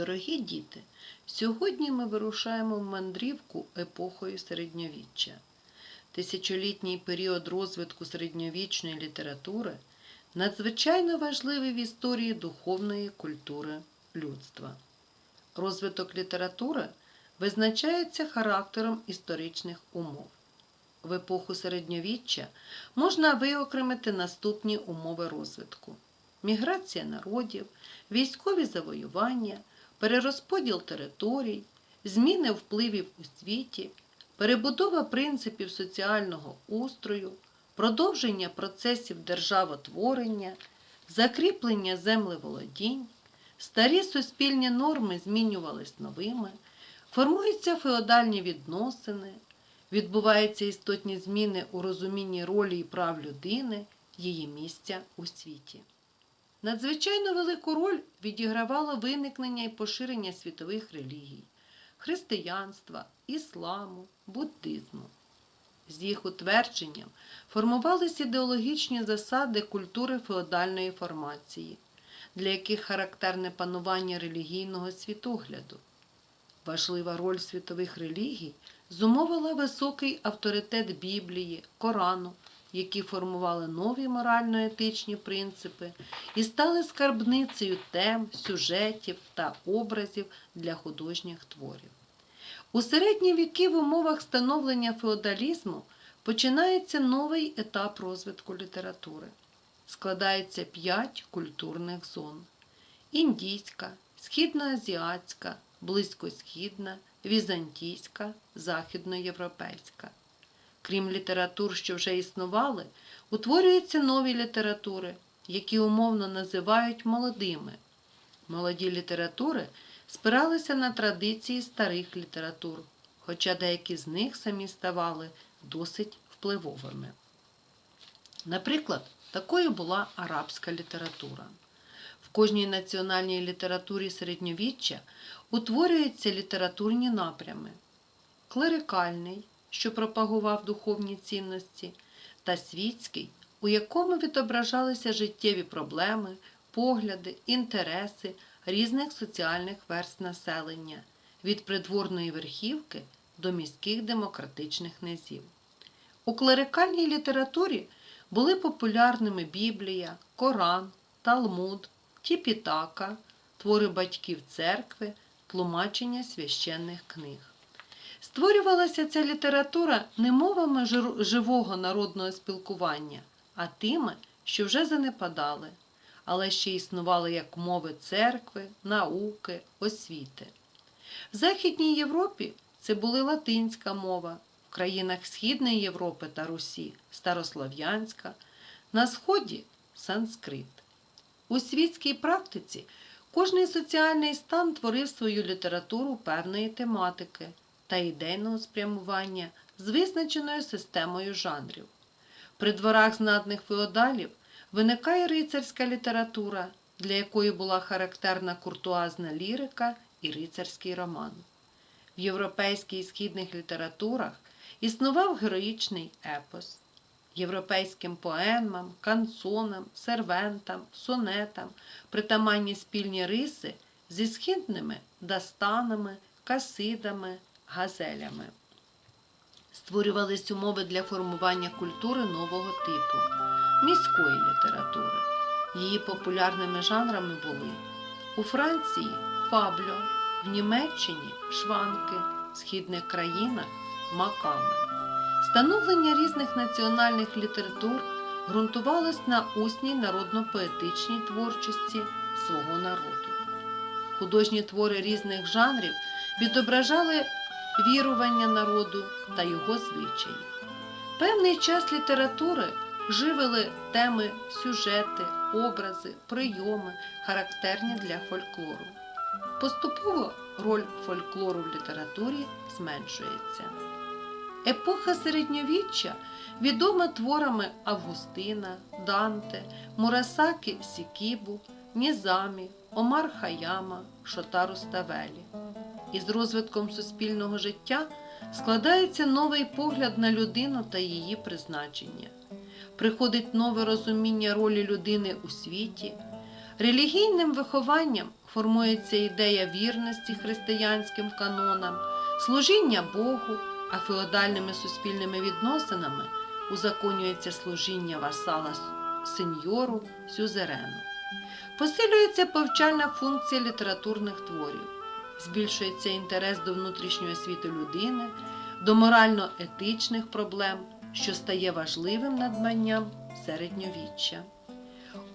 Дорогі діти, сьогодні ми вирушаємо в мандрівку епохою середньовіччя. Тисячолітній період розвитку середньовічної літератури надзвичайно важливий в історії духовної культури людства. Розвиток літератури визначається характером історичних умов. В епоху середньовіччя можна виокремити наступні умови розвитку: міграція народів, військові завоювання, перерозподіл територій, зміни впливів у світі, перебудова принципів соціального устрою, продовження процесів державотворення, закріплення землеволодінь, старі суспільні норми змінювались новими, формуються феодальні відносини, відбуваються істотні зміни у розумінні ролі і прав людини, її місця у світі. Надзвичайно велику роль відігравало виникнення і поширення світових релігій християнства, ісламу, буддизму. З їх утвердженням формувались ідеологічні засади культури феодальної формації, для яких характерне панування релігійного світогляду. Важлива роль світових релігій зумовила високий авторитет Біблії, Корану, які формували нові морально-етичні принципи і стали скарбницею тем, сюжетів та образів для художніх творів. У середні віки в умовах становлення феодалізму починається новий етап розвитку літератури. Складається п'ять культурних зон: індійська, східноазіатська, близькосхідна, візантійська, західноєвропейська. Крім літератур, що вже існували, утворюються нові літератури, які умовно називають молодими. Молоді літератури спиралися на традиції старих літератур, хоча деякі з них самі ставали досить впливовими. Наприклад, такою була арабська література. В кожній національній літературі середньовіччя утворюються літературні напрями: клерикальний, що пропагував духовні цінності, та світський, у якому відображалися життєві проблеми, погляди, інтереси різних соціальних верст населення від придворної верхівки до міських демократичних низів. У клерикальній літературі були популярними Біблія, Коран, Талмуд, Тіпітака, твори батьків церкви, тлумачення священних книг. Створювалася ця література не мовами живого народного спілкування, а тими, що вже занепадали, але ще існували як мови церкви, науки, освіти. В Західній Європі це були латинська мова, в країнах Східної Європи та Русі старослов'янська, на Сході санскрит. У світській практиці кожний соціальний стан творив свою літературу певної тематики та ідейного спрямування з визначеною системою жанрів. При дворах знатних феодалів виникає рицарська література, для якої була характерна куртуазна лірика і рицарський роман. В європейській і східних літературах існував героїчний епос. Європейським поемам, канцонам, сервентам, сонетам притаманні спільні риси зі східними дастанами, касидами, газелями. Створювались умови для формування культури нового типу міської літератури. Її популярними жанрами були у Франції фабльо, в Німеччині шванки, в східних країнах маками. Становлення різних національних літератур ґрунтувалось на усній народно-поетичній творчості свого народу. Художні твори різних жанрів відображали вірування народу та його звичаї. Певний час літератури живили теми, сюжети, образи, прийоми, характерні для фольклору. Поступово роль фольклору в літературі зменшується. Епоха середньовіччя відома творами Августина, Данте, Мурасаки Сікібу, Нізамі, Омар Хаяма, Шотару Ставелі. Із розвитком суспільного життя складається новий погляд на людину та її призначення. Приходить нове розуміння ролі людини у світі, Релігійним вихованням формується ідея вірності християнським канонам, служіння Богу, а феодальними суспільними відносинами узаконюється служіння васала сеньору сюзерену. Посилюється повчальна функція літературних творів, збільшується інтерес до внутрішньої світу людини, до морально-етичних проблем, що стає важливим надбанням середньовіччя.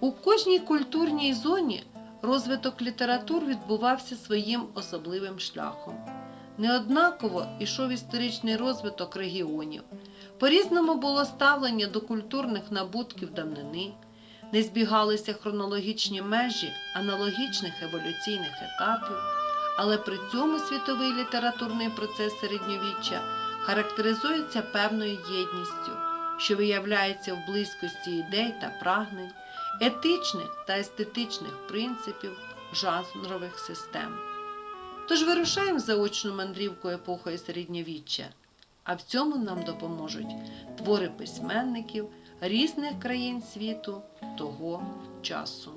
У кожній культурній зоні розвиток літератур відбувався своїм особливим шляхом. Неоднаково ішов історичний розвиток регіонів, по-різному було ставлення до культурних набутків давнини, не збігалися хронологічні межі аналогічних еволюційних етапів, але при цьому світовий літературний процес середньовіччя характеризується певною єдністю, що виявляється в близькості ідей та прагнень, етичних та естетичних принципів, жанрових систем. Тож вирушаємо заочну мандрівку епохою середньовіччя, а в цьому нам допоможуть твори письменників різних країн світу того часу.